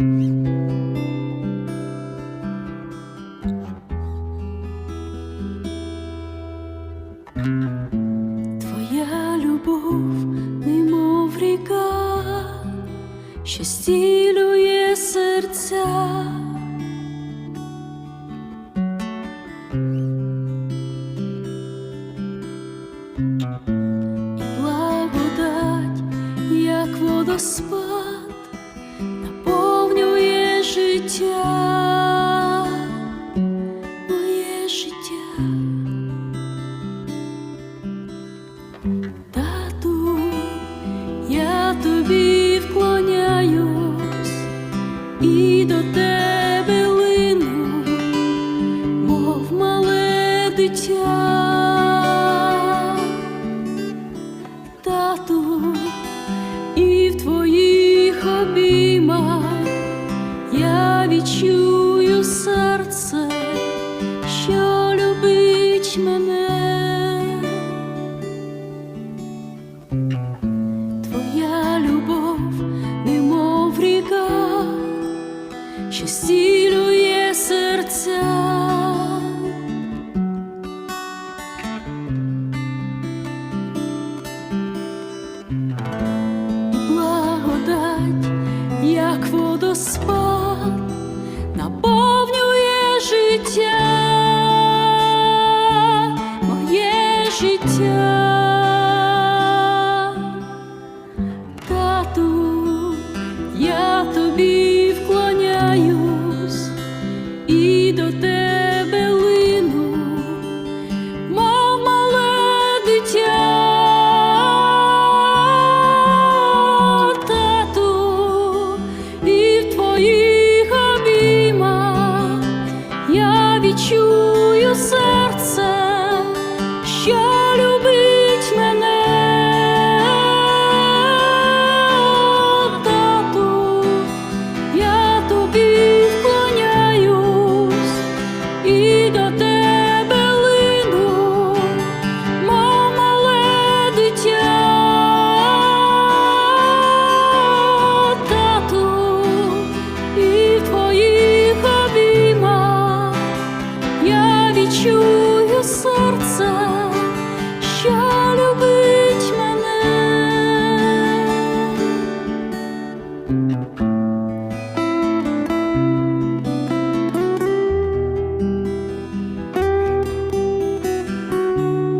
Твоя любов, немов ріка, що стілює серця, І благодать, як водоспад. Життя, моє життя. Тату, я тобі вклоняюсь і до тебе лину, мов мале дитя. Любить мене. Твоя любов, немов ріка, що стілює серця. Благодать, як водоспад, наповнює життя, полюбить мене, тату, я тобі вклоняюсь і до тебе лину, мале дитя, тату, і твоїх обіймах я відчую серце.